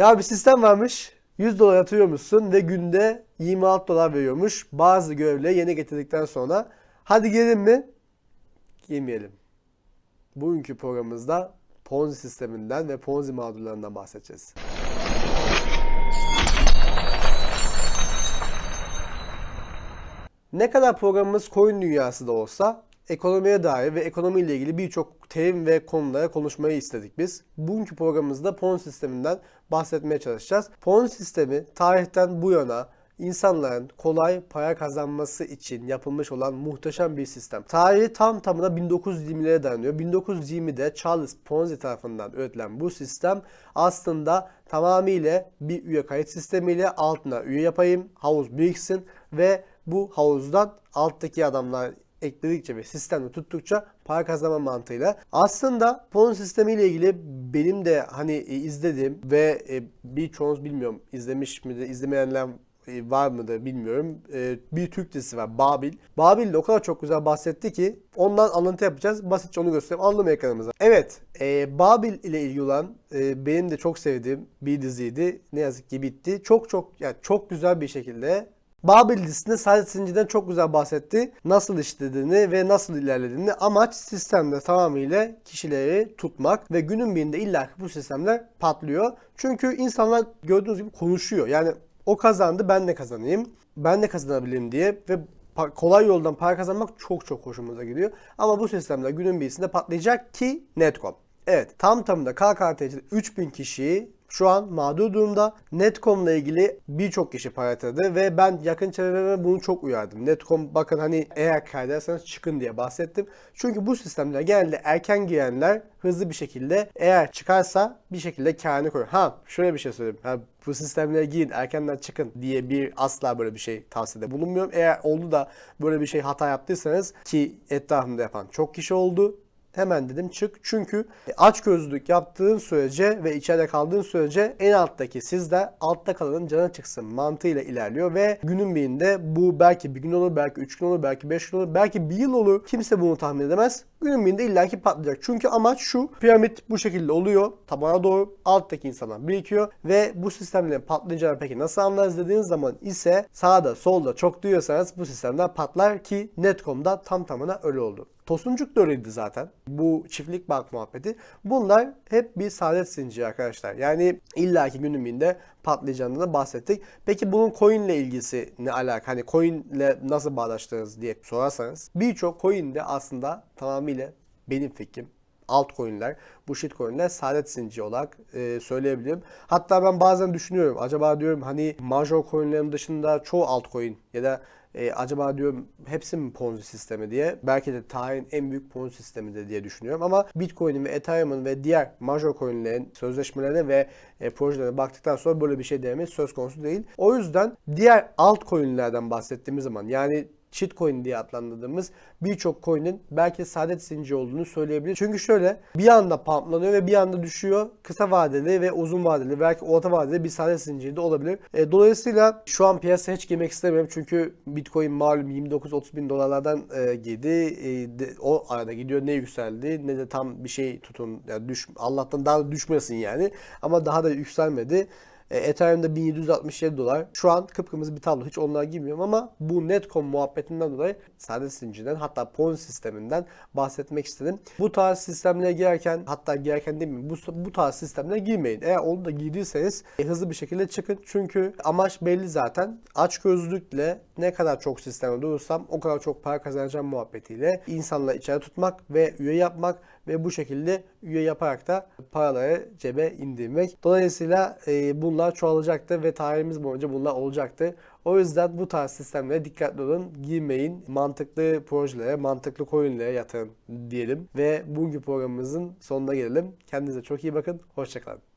Ya bir sistem varmış. 100 dolar atıyormuşsun ve günde 26 dolar veriyormuş. Bazı görevleri yeni getirdikten sonra. Hadi girelim mi? Girmeyelim. Bugünkü programımızda Ponzi sisteminden ve Ponzi mağdurlarından bahsedeceğiz. Ne kadar programımız coin dünyası da olsa ekonomiye dair ve ekonomiyle ilgili birçok terim ve konulara konuşmayı istedik biz. Bugünkü programımızda Ponzi sisteminden bahsetmeye çalışacağız. Ponzi sistemi tarihten bu yana insanların kolay para kazanması için yapılmış olan muhteşem bir sistem. Tarihi tam tamına 1920'lere dayanıyor. 1920'de Charles Ponzi tarafından üretilen bu sistem aslında tamamıyla bir üye kayıt sistemiyle altına üye yapayım, havuz biriksin ve bu havuzdan alttaki adamlar ekledikçe ve sistemde tuttukça para kazanma mantığıyla. Aslında Ponzi sistemiyle ilgili benim de hani e, izlediğim ve e, birçoğunuz bilmiyorum izlemiş mi de izlemeyenler e, var mıdır bilmiyorum. E, Bir Türk dizisi var Babil. Babil'de o kadar çok güzel bahsetti ki ondan alıntı yapacağız. Basitçe onu göstereyim. Alalım ekranımıza. Evet. e, Babil ile ilgili olan e, benim de çok sevdiğim bir diziydi. Ne yazık ki bitti. Çok çok yani çok güzel bir şekilde Babil dizisinde Saadet Zincir'den çok güzel bahsetti. Nasıl işlediğini ve nasıl ilerlediğini. Amaç sistemde tamamıyla kişileri tutmak ve günün birinde illa bu sistemler patlıyor. Çünkü insanlar gördüğünüz gibi konuşuyor. Yani o kazandı ben de kazanayım. Ben de kazanabilirim diye ve kolay yoldan para kazanmak çok çok hoşumuza gidiyor. Ama bu sistemler günün birisinde patlayacak ki Netcom. Evet tam tamında KKTC'de 3000 kişiyi şu an mağdur durumda. Netcom'la ilgili birçok kişi para yatırdı ve ben yakın çevreme bunu çok uyardım. Netcom bakın hani eğer kaydederseniz çıkın diye bahsettim. Çünkü bu sistemler genelde erken girenler hızlı bir şekilde eğer çıkarsa bir şekilde karını koyuyor. Ha şöyle bir şey söyleyeyim. Ha, bu sistemlere girin erkenden çıkın diye bir asla böyle bir şey tavsiyede bulunmuyorum. Eğer oldu da böyle bir şey hata yaptıysanız ki etrafımda yapan çok kişi oldu. Hemen dedim çık. Çünkü aç gözlülük yaptığın sürece ve içeride kaldığın sürece en alttaki sizde altta kalanın canı çıksın mantığıyla ilerliyor ve günün birinde bu belki bir gün olur, belki üç gün olur, belki beş gün olur, belki bir yıl olur. Kimse bunu tahmin edemez. Günün birinde illaki patlayacak. Çünkü amaç şu. Piramit bu şekilde oluyor. Tabana doğru alttaki insanlar birikiyor ve bu sistemlerin patlayacağını peki nasıl anlarız dediğiniz zaman ise sağda solda çok duyuyorsanız bu sistemler patlar ki Netcom'da tam tamına öyle oldu. Tosuncuk da öyleydi zaten. Bu çiftlik bank muhabbeti. Bunlar hep bir saadet zinciri arkadaşlar. Yani illaki günün birinde patlayacağından da bahsettik. Peki bunun coin ile ilgisi ne alaka? Hani coin ile nasıl bağdaştırırız diye sorarsanız birçok coin de aslında tamamıyla benim fikrim altcoin'ler, bu shitcoin'ler saadet zinciri olarak e, söyleyebilirim. Hatta ben bazen düşünüyorum. Acaba diyorum hani major coin'lerin dışında çoğu altcoin ya da e, acaba diyorum hepsi mi Ponzi sistemi diye. Belki de tarihin en büyük Ponzi sistemi de diye düşünüyorum. Ama Bitcoin'in ve Ethereum'un ve diğer major coin'lerin sözleşmelerine ve e, projelerine baktıktan sonra böyle bir şey demek söz konusu değil. O yüzden diğer altcoin'lerden bahsettiğimiz zaman yani shitcoin diye adlandırdığımız birçok coin'in belki saadet zinciri olduğunu söyleyebiliriz. Çünkü şöyle bir anda pumplanıyor ve bir anda düşüyor. Kısa vadeli ve uzun vadeli belki orta vadeli bir saadet zinciri de olabilir. E, dolayısıyla şu an piyasaya hiç girmek istemiyorum. Çünkü Bitcoin malum 29-30 bin dolarlardan e, girdi. E, de- o arada gidiyor ne yükseldi ne de tam bir şey tutun. Yani düş, Allah'tan daha da düşmesin yani. Ama daha da yükselmedi. E, Ethereum'da 1767 dolar. Şu an kıpkırmızı bir tablo. Hiç onlara girmiyorum ama bu Netcom muhabbetinden dolayı saadet zincirinden hatta Ponzi sisteminden bahsetmek istedim. Bu tarz sistemlere girerken hatta girerken demeyeyim bu, bu tarz sistemlere girmeyin. Eğer onu da girdiyseniz e, hızlı bir şekilde çıkın. Çünkü amaç belli zaten. Aç gözlükle ne kadar çok sisteme durursam o kadar çok para kazanacağım muhabbetiyle insanları içeri tutmak ve üye yapmak ve bu şekilde üye yaparak da paraları cebe indirmek. Dolayısıyla e, bunlar çoğalacaktır ve tarihimiz boyunca bunlar olacaktır. O yüzden bu tarz sistemlere dikkatli olun. Girmeyin. Mantıklı projelere, mantıklı coinlere yatırın diyelim. Ve bugünkü programımızın sonuna gelelim. Kendinize çok iyi bakın. Hoşçakalın.